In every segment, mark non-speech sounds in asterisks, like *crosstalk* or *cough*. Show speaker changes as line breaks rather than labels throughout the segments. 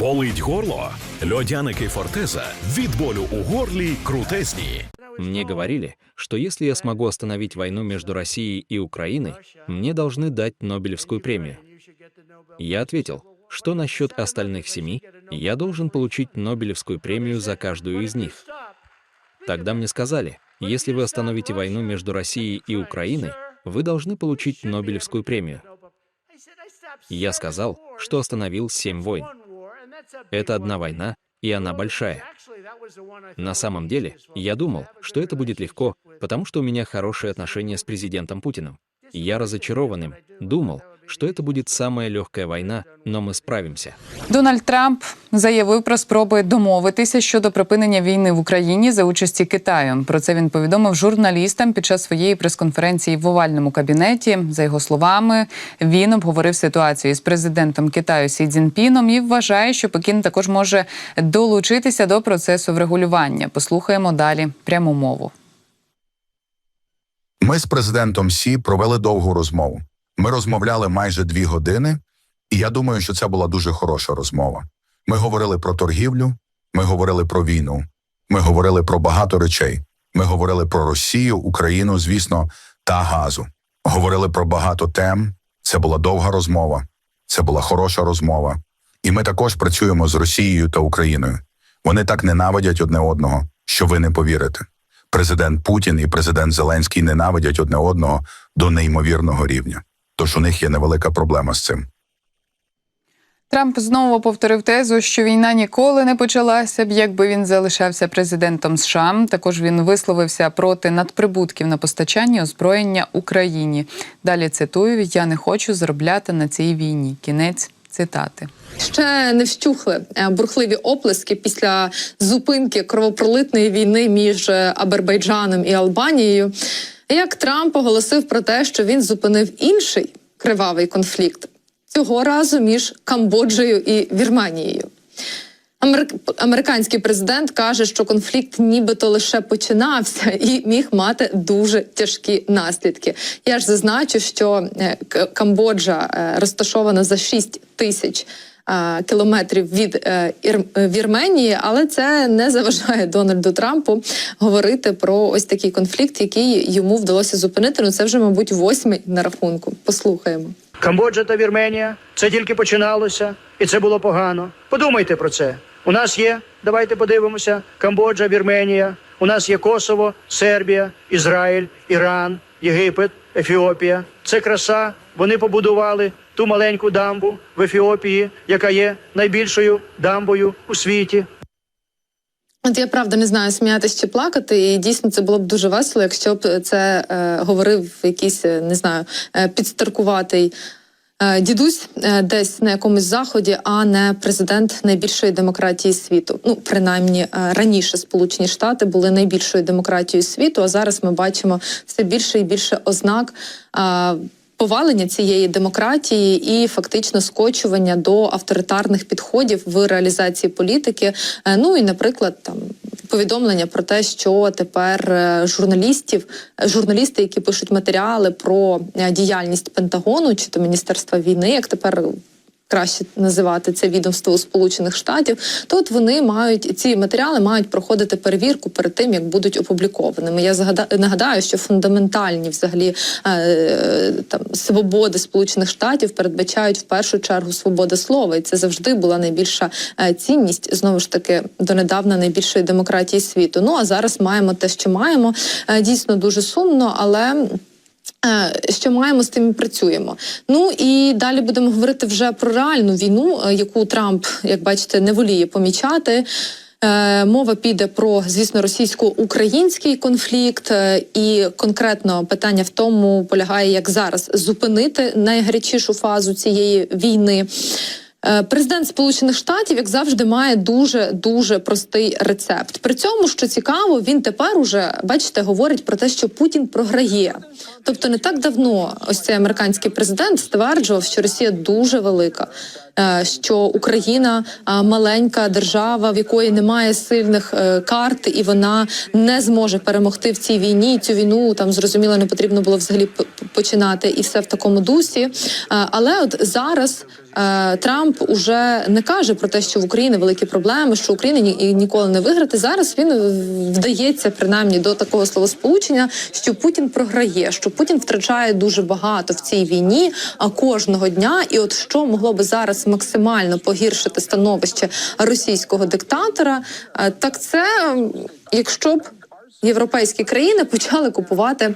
Болить горло? Льодяники Фортеза від болю у горлі крутезні.
Мне говорили, что если я смогу остановить войну между Россией и Украиной, мне должны дать Нобелевскую премию. Я ответил, что насчет остальных семи, я должен получить Нобелевскую премию за каждую из них. Тогда мне сказали, если вы остановите войну между Россией и Украиной, вы должны получить Нобелевскую премию. Я сказал, что остановил семь войн. Это одна война, и она большая. На самом деле, я думал, что это будет легко, потому что у меня хорошие отношения с президентом Путиным. Я разочарованным думал, что это будет самая легкая война, но мы справимся.
Дональд Трамп заявив про спроби домовитися щодо припинення війни в Україні за участі Китаю. Про це він повідомив журналістам під час своєї прес-конференції в овальному кабінеті. За його словами, він обговорив ситуацію з президентом Китаю Сі Цзіньпіном і вважає, що Пекін також може долучитися до процесу врегулювання. Послухаємо далі пряму мову.
Ми з президентом Сі провели довгу розмову. Ми розмовляли майже дві години, і я думаю, що це була дуже хороша розмова. Ми говорили про торгівлю, ми говорили про війну, ми говорили про багато речей. Ми говорили про Росію, Україну, звісно, та газу. Говорили про багато тем. Це була довга розмова, це була хороша розмова. І ми також працюємо з Росією та Україною. Вони так ненавидять одне одного, що ви не повірите. Президент Путін і президент Зеленський ненавидять одне одного до неймовірного рівня. Тож у них є невелика проблема з цим.
Трамп знову повторив тезу, що війна ніколи не почалася б, якби він залишався президентом США. Також він висловився проти надприбутків на постачання озброєння Україні. Далі цитую: я не хочу заробляти на цій війні. Кінець цитати.
Ще не вщухли е, бурхливі оплески після зупинки кровопролитної війни між е, Азербайджаном і Албанією. Як Трамп оголосив про те, що він зупинив інший кривавий конфлікт цього разу між Камбоджею і Вірменією. Америк... Американський президент каже, що конфлікт нібито лише починався і міг мати дуже тяжкі наслідки. Я ж зазначу, що е, Камбоджа е, розташована за 6 тисяч кілометрів від е, е, Вірменії, але це не заважає Дональду Трампу говорити про ось такий конфлікт, який йому вдалося зупинити. Ну це вже, мабуть, восьмий на рахунку. Послухаємо.
Камбоджа та Вірменія це тільки починалося, і це було погано. Подумайте про це. У нас є, давайте подивимося, Камбоджа, Вірменія, у нас є Косово, Сербія, Ізраїль, Іран, Єгипет, Ефіопія. Це краса. Вони побудували ту маленьку дамбу в Ефіопії, яка є найбільшою дамбою у світі.
От я правда не знаю, сміятись чи плакати, і дійсно це було б дуже весело, якщо б це е, говорив якийсь, е, не знаю, е, підстаркуватий е, дідусь десь на якомусь заході, а не президент найбільшої демократії світу. Ну, принаймні, раніше Сполучені Штати були найбільшою демократією світу, а зараз ми бачимо все більше і більше ознак. Повалення цієї демократії і фактично скочування до авторитарних підходів в реалізації політики. Е, Ну і, наприклад, там повідомлення про те, що тепер е, журналістів, е, журналісти, які пишуть матеріали про діяльність Пентагону чи то Міністерства війни, як тепер. Краще називати це відомство у Сполучених Штатів, то от вони мають ці матеріали мають проходити перевірку перед тим, як будуть опублікованими. Я нагадаю, що фундаментальні взагалі е, там свободи Сполучених Штатів передбачають в першу чергу свобода слова, і це завжди була найбільша е, цінність знову ж таки донедавна найбільшої демократії світу. Ну а зараз маємо те, що маємо. Е, Дійсно дуже сумно, але. Е, Що маємо з тим і працюємо. Ну і далі будемо говорити вже про реальну війну, е, яку Трамп, як бачите, не воліє помічати. Е, Мова піде про, звісно, російсько-український конфлікт, і конкретно питання в тому полягає, як зараз зупинити найгарячішу фазу цієї війни. Е, Президент Сполучених Штатів, як завжди, має дуже дуже простий рецепт. При цьому, що цікаво, він тепер уже бачите, говорить про те, що Путін програє. Тобто, не так давно ось цей американський президент стверджував, що Росія дуже велика. Е, що Україна маленька держава, в якої немає сильних е, карт, і вона не зможе перемогти в цій війні. Цю війну там зрозуміло не потрібно було взагалі починати, і все в такому дусі. Е, Але от зараз. е, Трамп уже не каже про те, що в Україні великі проблеми, що Україна ні, ніколи не виграти. Зараз він е, вдається принаймні до такого словосполучення, що Путін програє, що Путін втрачає дуже багато в цій війні, а кожного дня. І от що могло би зараз максимально погіршити становище російського диктатора, е, так це якщо б європейські країни почали купувати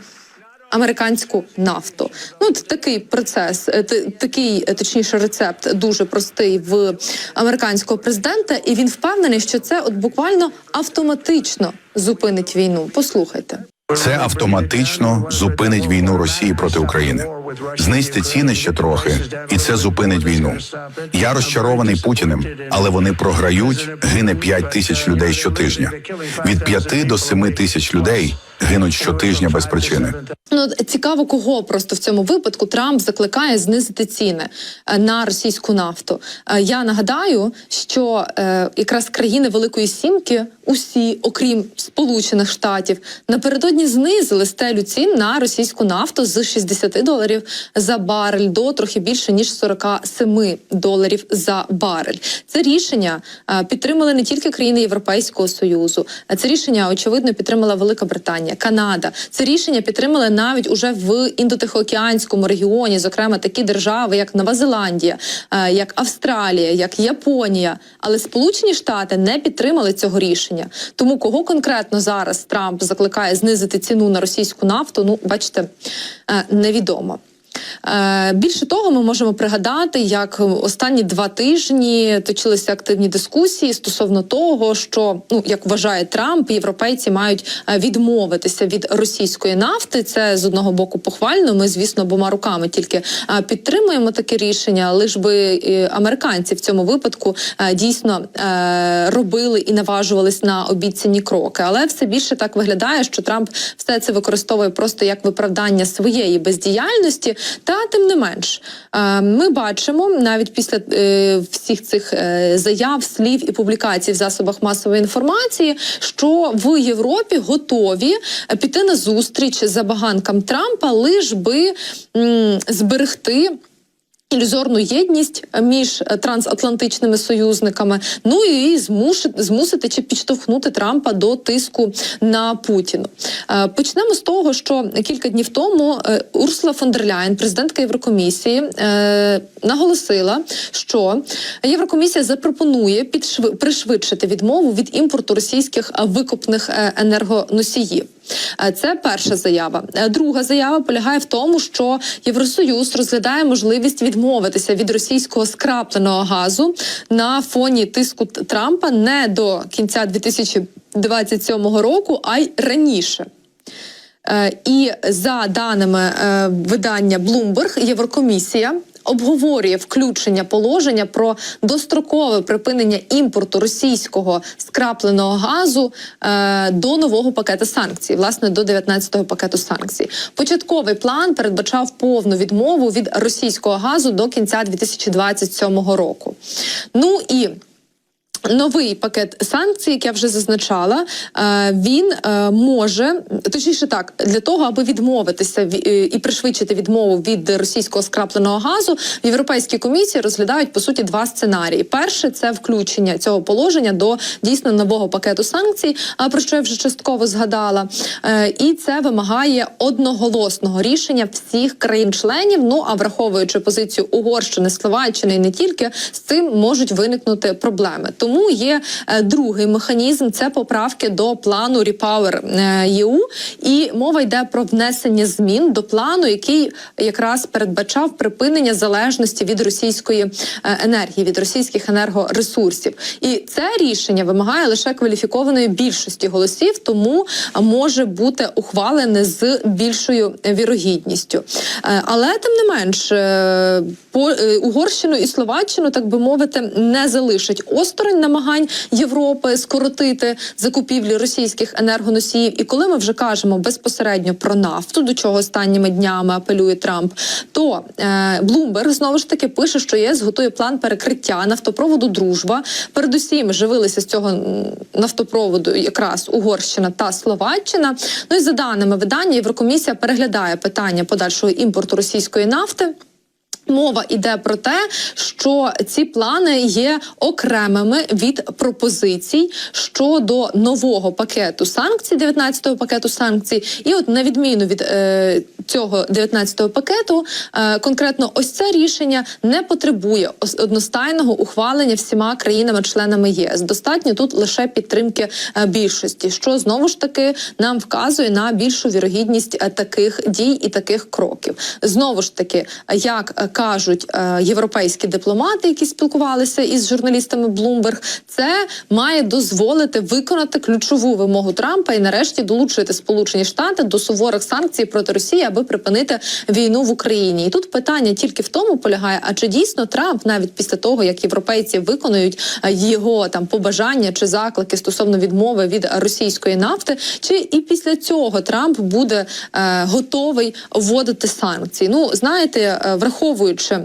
американську нафту. Ну, от такий процес, е, такий е, точніше рецепт дуже простий в американського президента, і він впевнений, що це от буквально автоматично зупинить війну. Послухайте.
Це автоматично зупинить війну Росії проти України. Знизьте ціни ще трохи, і це зупинить війну. Я розчарований Путіним, але вони програють. Гине 5 тисяч людей щотижня. Від 5 до 7 тисяч людей гинуть щотижня без причини.
Ну цікаво, кого просто в цьому випадку Трамп закликає знизити ціни е, на російську нафту. Е, Я нагадаю, що е, якраз країни Великої Сімки, усі, окрім Сполучених Штатів, напередодні знизили стелю цін на російську нафту з 60 доларів за барель до трохи більше ніж 47 доларів за барель. Це рішення підтримали не тільки країни Європейського союзу. е, Це рішення очевидно підтримала Велика Британія, Канада. Це рішення підтримали навіть уже в індотихоокеанському регіоні, зокрема такі держави, як Нова Зеландія, е, як Австралія, як Японія. Але Сполучені Штати не підтримали цього рішення. Тому кого конкретно зараз Трамп закликає знизити ціну на російську нафту? Ну, бачите, е, невідомо. Е, Більше того, ми можемо пригадати, як останні два тижні точилися активні дискусії стосовно того, що ну як вважає Трамп, європейці мають е, відмовитися від російської нафти. Це з одного боку похвально. Ми, звісно, обома руками тільки е, підтримуємо таке рішення, лиш би американці в цьому випадку дійсно робили і наважувались на обіцяні кроки. Але все більше так виглядає, що Трамп все це використовує просто як виправдання своєї бездіяльності. Та тим не менш, ми бачимо навіть після е, всіх цих е, заяв, слів і публікацій в засобах масової інформації, що в Європі готові е, піти на зустріч забаганкам Трампа, лиш би зберегти. Ілюзорну єдність між е, трансатлантичними союзниками, ну і змусити, змусити чи підштовхнути Трампа до тиску на Путіну. Е, Почнемо з того, що кілька днів тому е, Урсула фон дер Ляєн, президентка Єврокомісії, наголосила, що Єврокомісія запропонує підшви- пришвидшити відмову від імпорту російських викопних енергоносіїв. Е, Це перша заява. Е, Друга заява полягає в тому, що Євросоюз розглядає можливість відмовитися від російського скрапленого газу на фоні тиску Трампа не до кінця 2027 року, а й раніше. Е, І за даними видання Bloomberg, Єврокомісія обговорює включення положення про дострокове припинення імпорту російського скрапленого газу е, до нового пакету санкцій, власне, до 19-го пакету санкцій. Початковий план передбачав повну відмову від російського газу до кінця 2027 року. Ну і Новий пакет санкцій, як я вже зазначала, е, він е, може точніше так для того, аби відмовитися ві- е, і пришвидшити відмову від російського скрапленого газу, в європейській комісії розглядають по суті два сценарії. Перше це включення цього положення до дійсно нового пакету санкцій, про що я вже частково згадала. І це вимагає одноголосного рішення всіх країн-членів. Ну а враховуючи позицію Угорщини, Словаччини і не тільки з цим можуть виникнути проблеми. Тому є е, другий механізм це поправки до плану Repower EU. І мова йде про внесення змін до плану, який якраз передбачав припинення залежності від російської е, енергії, від російських енергоресурсів. І це рішення вимагає лише кваліфікованої більшості голосів, тому е, може бути ухвалене з більшою вірогідністю. Е, Але тим не менш, е, по е, Угорщину і Словаччину, так би мовити, не залишить осторонь намагань Європи скоротити закупівлі російських енергоносіїв. І коли ми вже кажемо безпосередньо про нафту, до чого останніми днями апелює Трамп, то Блумберг знову ж таки пише, що ЄС готує план перекриття нафтопроводу Дружба. Передусім живилися з цього нафтопроводу якраз Угорщина та Словаччина. Ну і за даними видання, Єврокомісія переглядає питання подальшого імпорту російської нафти. Мова йде про те, що ці плани є окремими від пропозицій щодо нового пакету санкцій, 19-го пакету санкцій. І от на відміну від е, цього 19-го пакету, е, конкретно ось це рішення не потребує одностайного ухвалення всіма країнами-членами ЄС. Достатньо тут лише підтримки е, більшості, що знову ж таки нам вказує на більшу вірогідність е, таких дій і таких кроків. Знову ж таки, як е, кажуть е, європейські дипломати, які спілкувалися із журналістами Bloomberg, це має дозволити виконати ключову вимогу Трампа і нарешті долучити Сполучені Штати до суворих санкцій проти Росії, аби припинити війну в Україні. І тут питання тільки в тому полягає: а чи дійсно Трамп, навіть після того як європейці виконують е, його там побажання чи заклики стосовно відмови від російської нафти, чи і після цього Трамп буде е, готовий вводити санкції? Ну знаєте, е, враховуючи.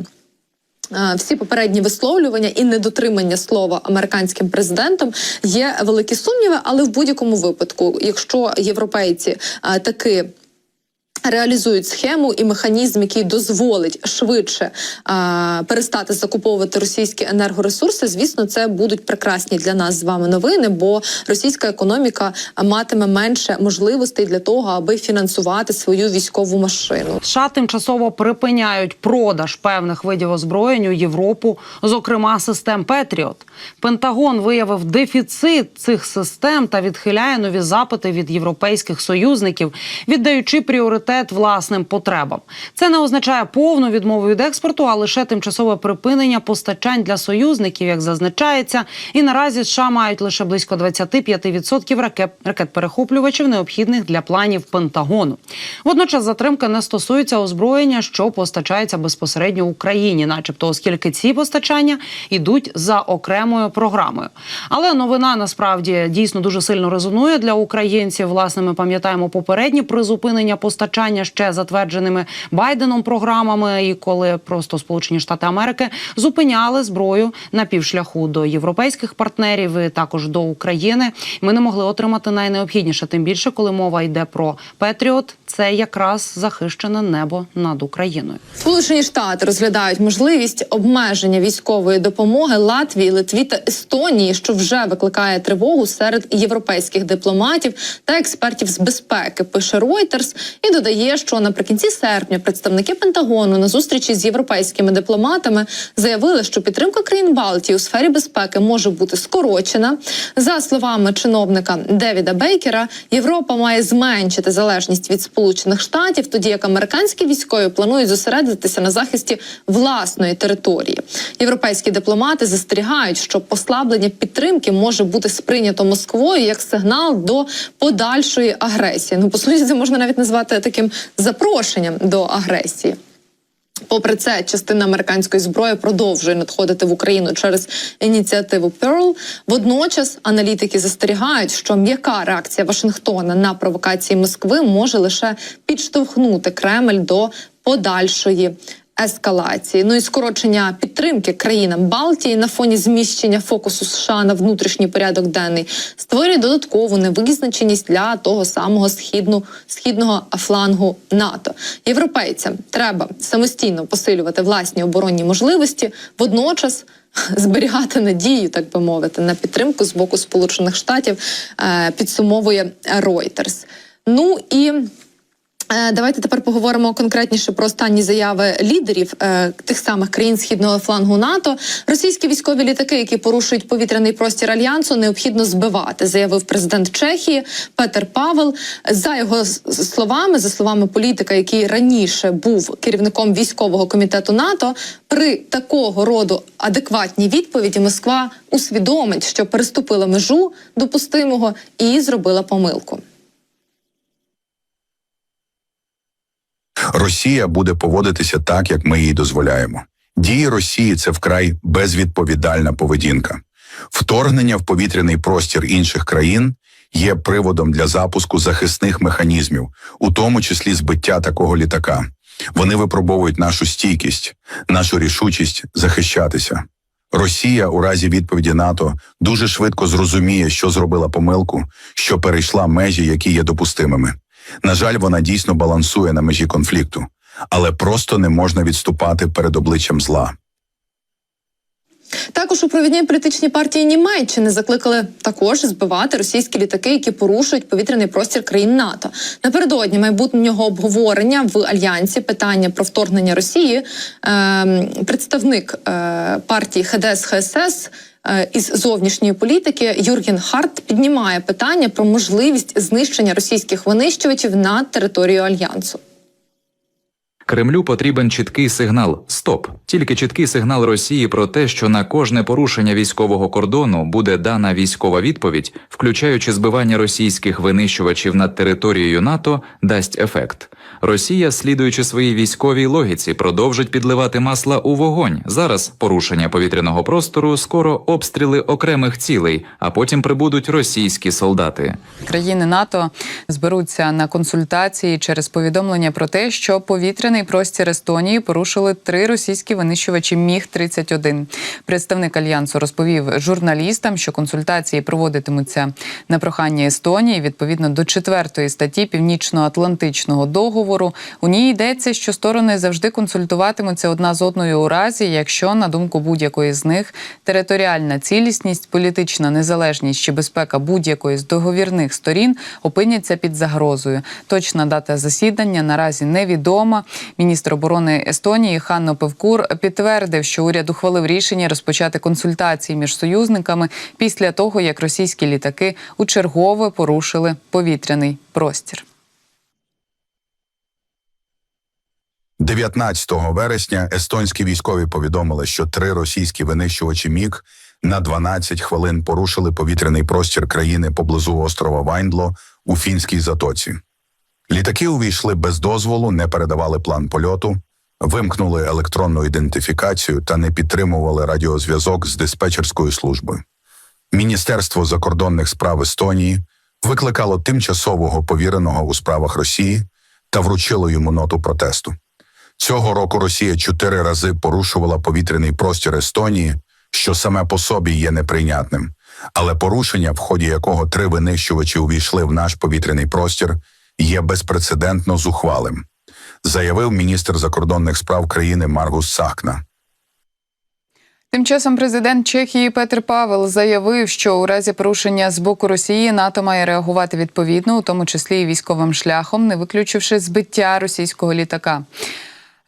Е, Всі попередні висловлювання і недотримання слова американським президентом є великі сумніви, але в будь-якому випадку, якщо європейці е, таки реалізують схему і механізм, який дозволить швидше а, перестати закуповувати російські енергоресурси, звісно, це будуть прекрасні для нас з вами новини, бо російська економіка матиме менше можливостей для того, аби фінансувати свою військову машину.
США тимчасово припиняють продаж певних видів озброєнь у Європу, зокрема систем Петріот. Пентагон виявив дефіцит цих систем та відхиляє нові запити від європейських союзників, віддаючи пріоритет власним потребам. Це не означає повну відмову від експорту, а лише тимчасове припинення постачань для союзників, як зазначається. І наразі США мають лише близько 25% ракет, ракет-перехоплювачів, необхідних для планів Пентагону. Водночас затримка не стосується озброєння, що постачається безпосередньо Україні, начебто, оскільки ці постачання йдуть за окремою програмою. Але новина насправді дійсно дуже сильно резонує для українців. Власне, ми пам'ятаємо попередні призупинення постачання ще затвердженими Байденом програмами, і коли просто Сполучені Штати Америки зупиняли зброю на півшляху до європейських партнерів, і також до України. Ми не могли отримати найнеобхідніше, тим більше, коли мова йде про Петріот. Це якраз захищене небо над Україною.
Сполучені Штати розглядають можливість обмеження військової допомоги Латвії, Литві та Естонії, що вже викликає тривогу серед європейських дипломатів та експертів з безпеки. Пише Reuters і додає, що наприкінці серпня представники Пентагону на зустрічі з європейськими дипломатами заявили, що підтримка країн Балтії у сфері безпеки може бути скорочена. За словами чиновника Девіда Бейкера, Європа має зменшити залежність від Сполучених Штатів, тоді як американські військові планують зосередитися на захисті власної території. Європейські дипломати застерігають, що послаблення підтримки може бути сприйнято Москвою як сигнал до подальшої агресії. Ну по суті, це можна навіть назвати таким запрошенням до агресії. Попри це, частина американської зброї продовжує надходити в Україну через ініціативу Pearl. Водночас аналітики застерігають, що м'яка реакція Вашингтона на провокації Москви може лише підштовхнути Кремль до подальшої. Ескалації, ну і скорочення підтримки країнам Балтії на фоні зміщення фокусу США на внутрішній порядок денний створює додаткову невизначеність для того самого східну східного флангу НАТО. Європейцям треба самостійно посилювати власні оборонні можливості, водночас *laughs* зберігати надію, так би мовити, на підтримку з боку Сполучених Штатів. е, Підсумовує Reuters. Ну і Давайте тепер поговоримо конкретніше про останні заяви лідерів е, тих самих країн східного флангу НАТО. Російські військові літаки, які порушують повітряний простір альянсу, необхідно збивати, заявив президент Чехії Петер Павел. За його словами, за словами політика, який раніше був керівником військового комітету НАТО, при такого роду адекватній відповіді Москва усвідомить, що переступила межу допустимого і зробила помилку.
Росія буде поводитися так, як ми їй дозволяємо. Дії Росії це вкрай безвідповідальна поведінка. Вторгнення в повітряний простір інших країн є приводом для запуску захисних механізмів, у тому числі збиття такого літака. Вони випробовують нашу стійкість, нашу рішучість захищатися. Росія у разі відповіді НАТО дуже швидко зрозуміє, що зробила помилку, що перейшла межі, які є допустимими. На жаль, вона дійсно балансує на межі конфлікту, але просто не можна відступати перед обличчям зла.
Також у провідній політичній партії Німеччини закликали також збивати російські літаки, які порушують повітряний простір країн НАТО. Напередодні майбутнього обговорення в альянсі питання про вторгнення Росії. ем, представник е, партії ХДС ХСС е, із зовнішньої політики Юрген Харт піднімає питання про можливість знищення російських винищувачів над територією альянсу.
Кремлю потрібен чіткий сигнал стоп. Тільки чіткий сигнал Росії про те, що на кожне порушення військового кордону буде дана військова відповідь, включаючи збивання російських винищувачів над територією НАТО, дасть ефект. Росія, слідуючи своїй військовій логіці, продовжить підливати масла у вогонь. Зараз порушення повітряного простору, скоро обстріли окремих цілей, а потім прибудуть російські солдати.
Країни НАТО зберуться на консультації через повідомлення про те, що повітряний простір Естонії порушили три російські винищувачі Міг 31 Представник альянсу розповів журналістам, що консультації проводитимуться на прохання Естонії відповідно до четвертої статті Північно-Атлантичного договору. У ній йдеться, що сторони завжди консультуватимуться одна з одною у разі, якщо на думку будь-якої з них територіальна цілісність, політична незалежність чи безпека будь-якої з договірних сторін опиняться під загрозою. Точна дата засідання наразі невідома. Міністр оборони Естонії Ханно Певкур підтвердив, що уряд ухвалив рішення розпочати консультації між союзниками після того, як російські літаки у чергове порушили повітряний простір.
19 вересня естонські військові повідомили, що три російські винищувачі МіГ на 12 хвилин порушили повітряний простір країни поблизу острова Вайндло у фінській затоці. Літаки увійшли без дозволу, не передавали план польоту, вимкнули електронну ідентифікацію та не підтримували радіозв'язок з диспетчерською службою. Міністерство закордонних справ Естонії викликало тимчасового повіреного у справах Росії та вручило йому ноту протесту. Цього року Росія чотири рази порушувала повітряний простір Естонії, що саме по собі є неприйнятним. Але порушення, в ході якого три винищувачі увійшли в наш повітряний простір, є безпрецедентно зухвалим, заявив міністр закордонних справ країни Маргус Сахна.
Тим часом президент Чехії Петр Павел заявив, що у разі порушення з боку Росії НАТО має реагувати відповідно, у тому числі і військовим шляхом, не виключивши збиття російського літака.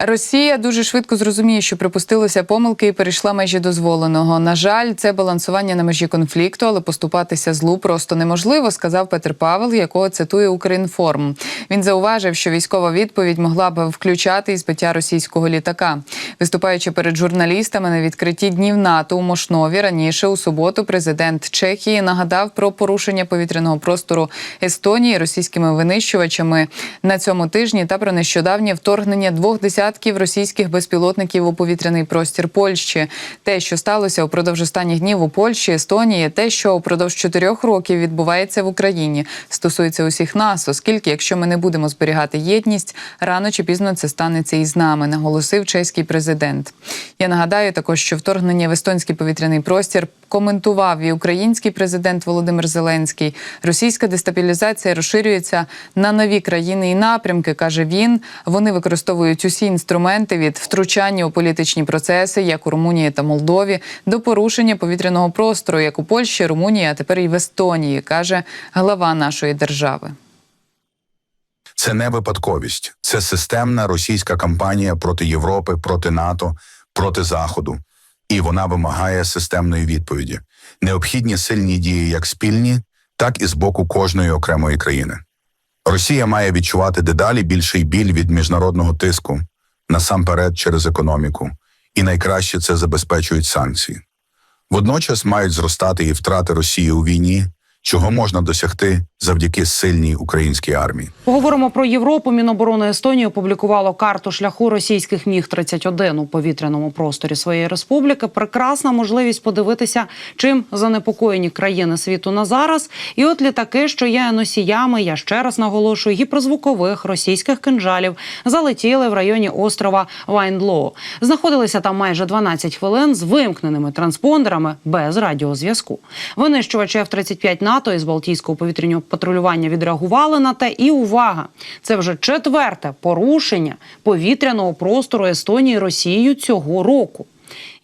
Росія дуже швидко зрозуміє, що припустилося помилки і перейшла межі дозволеного. На жаль, це балансування на межі конфлікту, але поступатися злу просто неможливо, сказав Петр Павел, якого цитує Укрінформ. Він зауважив, що військова відповідь могла б включати і збиття російського літака. Виступаючи перед журналістами на відкритті днів НАТО у Мошнові, раніше у суботу президент Чехії нагадав про порушення повітряного простору Естонії російськими винищувачами на цьому тижні та про нещодавнє вторгнення двох десятків російських безпілотників у повітряний простір Польщі. Те, що сталося упродовж останніх днів у Польщі, Естонії, те, що упродовж чотирьох років відбувається в Україні, стосується усіх нас, оскільки, якщо ми не будемо зберігати єдність, рано чи пізно це станеться і з нами, наголосив чеський президент. Я нагадаю також, що вторгнення в естонський повітряний простір коментував і український президент Володимир Зеленський. Російська дестабілізація розширюється на нові країни і напрямки, каже він. Вони використовують усі інструменти від втручання у політичні процеси, як у Румунії та Молдові, до порушення повітряного простору, як у Польщі, Румунії, а тепер і в Естонії, каже глава нашої держави.
Це не випадковість, це системна російська кампанія проти Європи, проти НАТО, проти Заходу. І вона вимагає системної відповіді. Необхідні сильні дії як спільні, так і з боку кожної окремої країни. Росія має відчувати дедалі більший біль від міжнародного тиску, насамперед через економіку, і найкраще це забезпечують санкції. Водночас мають зростати і втрати Росії у війні, чого можна досягти завдяки сильній українській армії.
Поговоримо про Європу. Міноборони Естонії опублікувало карту шляху російських міг 31 у повітряному просторі своєї республіки. Прекрасна можливість подивитися, чим занепокоєні країни світу на зараз. І от літаки, що є носіями, я ще раз наголошую, гіперзвукових російських кинжалів залетіли в районі острова Вайндлоу. Знаходилися там майже 12 хвилин з вимкненими транспондерами без радіозв'язку. Винищувачі F-35 НАТО із Балтійського повітряного патрулювання відреагували на те. І увага! Це вже четверте порушення повітряного простору Естонії Росією цього року.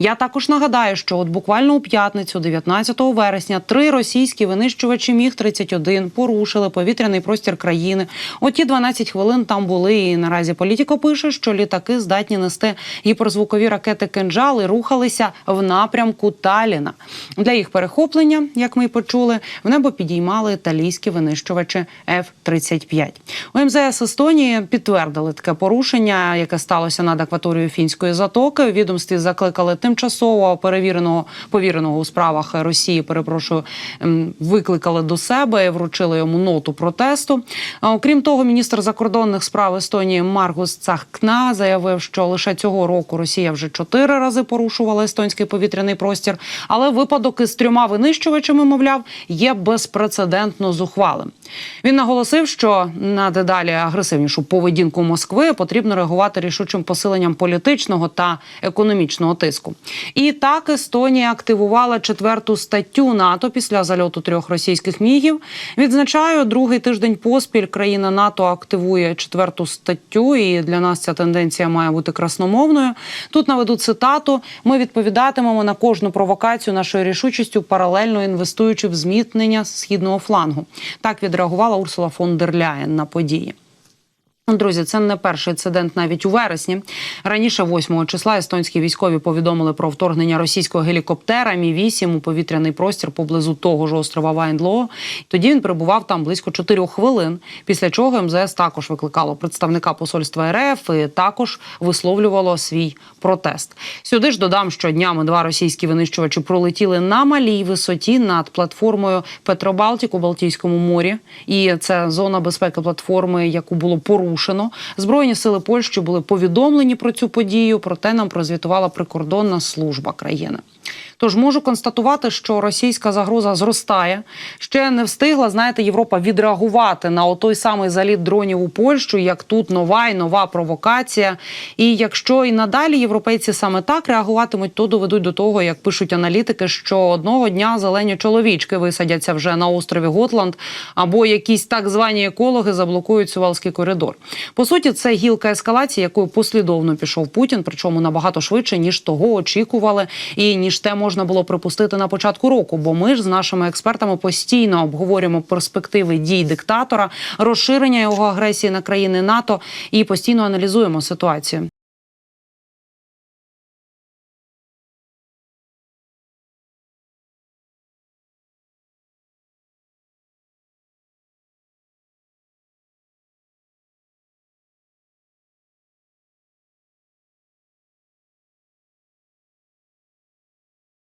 Я також нагадаю, що от буквально у п'ятницю, 19 вересня, три російські винищувачі міг 31 порушили повітряний простір країни. Оті 12 хвилин там були. І наразі політико пише, що літаки здатні нести гіперзвукові ракети кинджал і рухалися в напрямку Таліна. Для їх перехоплення, як ми й почули, в небо підіймали італійські винищувачі F-35. У МЗС Естонії підтвердили таке порушення, яке сталося над акваторією фінської затоки. Відомстві закликали тимчасово перевіреного повіреного у справах Росії. Перепрошую, ем, викликали до себе і вручили йому ноту протесту. Окрім того, міністр закордонних справ Естонії Маргус Цахкна заявив, що лише цього року Росія вже чотири рази порушувала естонський повітряний простір. Але випадок із трьома винищувачами, мовляв, є безпрецедентно зухвалим. Він наголосив, що на дедалі агресивнішу поведінку Москви потрібно реагувати рішучим посиленням політичного та економічного тиску. І так Естонія активувала четверту статтю НАТО після зальоту трьох російських мігів. Відзначаю, другий тиждень поспіль країна НАТО активує четверту статтю, і для нас ця тенденція має бути красномовною. Тут наведу цитату: ми відповідатимемо на кожну провокацію нашою рішучістю, паралельно інвестуючи в зміцнення східного флангу. Так відреагувала Урсула фон дер Ляєн на події. Друзі, це не перший інцидент навіть у вересні. Раніше, 8 числа, естонські військові повідомили про вторгнення російського гелікоптера Мі 8 у повітряний простір поблизу того ж острова Вайндлоо. Тоді він перебував там близько 4 хвилин. Після чого МЗС також викликало представника посольства РФ і також висловлювало свій протест. Сюди ж додам, що днями два російські винищувачі пролетіли на малій висоті над платформою Петробалтік у Балтійському морі. І це зона безпеки платформи, яку було порушено. Збройні сили Польщі були повідомлені про цю подію. Проте нам прозвітувала прикордонна служба країни. Тож можу констатувати, що російська загроза зростає. Ще не встигла, знаєте, Європа відреагувати на той самий заліт дронів у Польщу, як тут нова і нова провокація. І якщо і надалі європейці саме так реагуватимуть, то доведуть до того, як пишуть аналітики, що одного дня зелені чоловічки висадяться вже на острові Готланд, або якісь так звані екологи заблокують Сувалський коридор. По суті, це гілка ескалації, якою послідовно пішов Путін, причому набагато швидше ніж того очікували, і ніж те можна було припустити на початку року. Бо ми ж з нашими експертами постійно обговорюємо перспективи дій диктатора, розширення його агресії на країни НАТО і постійно аналізуємо ситуацію.